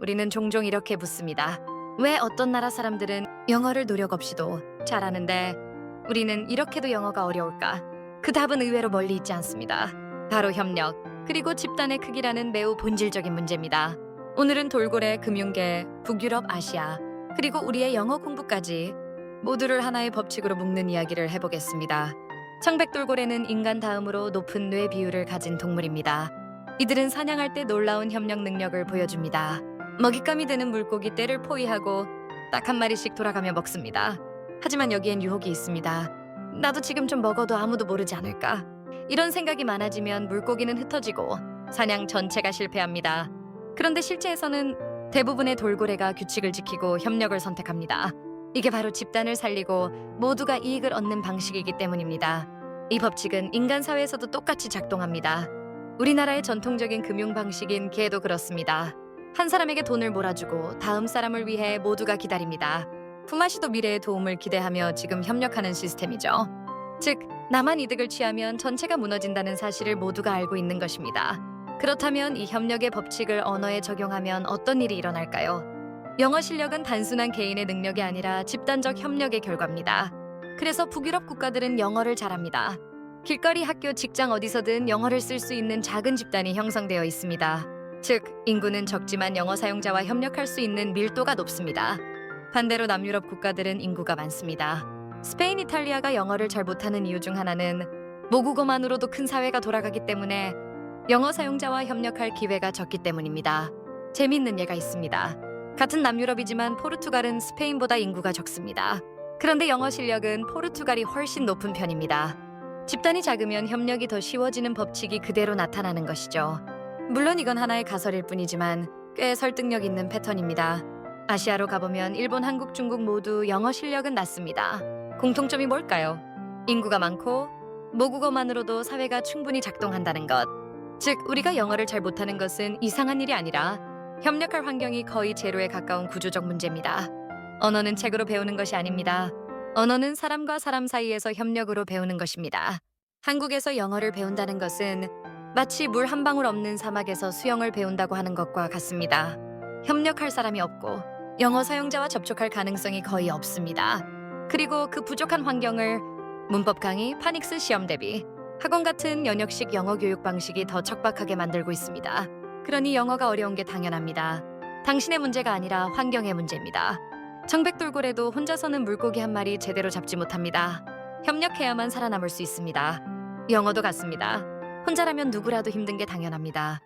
우리는 종종 이렇게 묻습니다. 왜 어떤 나라 사람들은 영어를 노력 없이도 잘하는데 우리는 이렇게도 영어가 어려울까? 그 답은 의외로 멀리 있지 않습니다. 바로 협력, 그리고 집단의 크기라는 매우 본질적인 문제입니다. 오늘은 돌고래, 금융계, 북유럽, 아시아, 그리고 우리의 영어 공부까지 모두를 하나의 법칙으로 묶는 이야기를 해보겠습니다. 청백돌고래는 인간 다음으로 높은 뇌 비율을 가진 동물입니다. 이들은 사냥할 때 놀라운 협력 능력을 보여줍니다. 먹잇감이 되는 물고기 떼를 포위하고 딱 한 마리씩 돌아가며 먹습니다. 하지만 여기엔 유혹이 있습니다. 나도 지금 좀 먹어도 아무도 모르지 않을까? 이런 생각이 많아지면 물고기는 흩어지고 사냥 전체가 실패합니다. 그런데 실제에서는 대부분의 돌고래가 규칙을 지키고 협력을 선택합니다. 이게 바로 집단을 살리고 모두가 이익을 얻는 방식이기 때문입니다. 이 법칙은 인간 사회에서도 똑같이 작동합니다. 우리나라의 전통적인 금융 방식인 개도 그렇습니다. 한 사람에게 돈을 몰아주고 다음 사람을 위해 모두가 기다립니다. 품앗이도 미래의 도움을 기대하며 지금 협력하는 시스템이죠. 즉, 나만 이득을 취하면 전체가 무너진다는 사실을 모두가 알고 있는 것입니다. 그렇다면 이 협력의 법칙을 언어에 적용하면 어떤 일이 일어날까요? 영어 실력은 단순한 개인의 능력이 아니라 집단적 협력의 결과입니다. 그래서 북유럽 국가들은 영어를 잘합니다. 길거리 학교 직장 어디서든 영어를 쓸 수 있는 작은 집단이 형성되어 있습니다. 즉, 인구는 적지만 영어 사용자와 협력할 수 있는 밀도가 높습니다. 반대로 남유럽 국가들은 인구가 많습니다. 스페인, 이탈리아가 영어를 잘 못하는 이유 중 하나는 모국어만으로도 큰 사회가 돌아가기 때문에 영어 사용자와 협력할 기회가 적기 때문입니다. 재미있는 예가 있습니다. 같은 남유럽이지만 포르투갈은 스페인보다 인구가 적습니다. 그런데 영어 실력은 포르투갈이 훨씬 높은 편입니다. 집단이 작으면 협력이 더 쉬워지는 법칙이 그대로 나타나는 것이죠. 물론 이건 하나의 가설일 뿐이지만 꽤 설득력 있는 패턴입니다. 아시아로 가보면 일본, 한국, 중국 모두 영어 실력은 낮습니다. 공통점이 뭘까요? 인구가 많고 모국어만으로도 사회가 충분히 작동한다는 것. 즉, 우리가 영어를 잘 못하는 것은 이상한 일이 아니라 협력할 환경이 거의 제로에 가까운 구조적 문제입니다. 언어는 책으로 배우는 것이 아닙니다. 언어는 사람과 사람 사이에서 협력으로 배우는 것입니다. 한국에서 영어를 배운다는 것은 마치 물 한 방울 없는 사막에서 수영을 배운다고 하는 것과 같습니다. 협력할 사람이 없고 영어 사용자와 접촉할 가능성이 거의 없습니다. 그리고 그 부족한 환경을 문법 강의, 파닉스 시험 대비, 학원 같은 연역식 영어 교육 방식이 더 척박하게 만들고 있습니다. 그러니 영어가 어려운 게 당연합니다. 당신의 문제가 아니라 환경의 문제입니다. 청백돌고래도 혼자서는 물고기 한 마리 제대로 잡지 못합니다. 협력해야만 살아남을 수 있습니다. 영어도 같습니다. 혼자라면 누구라도 힘든 게 당연합니다.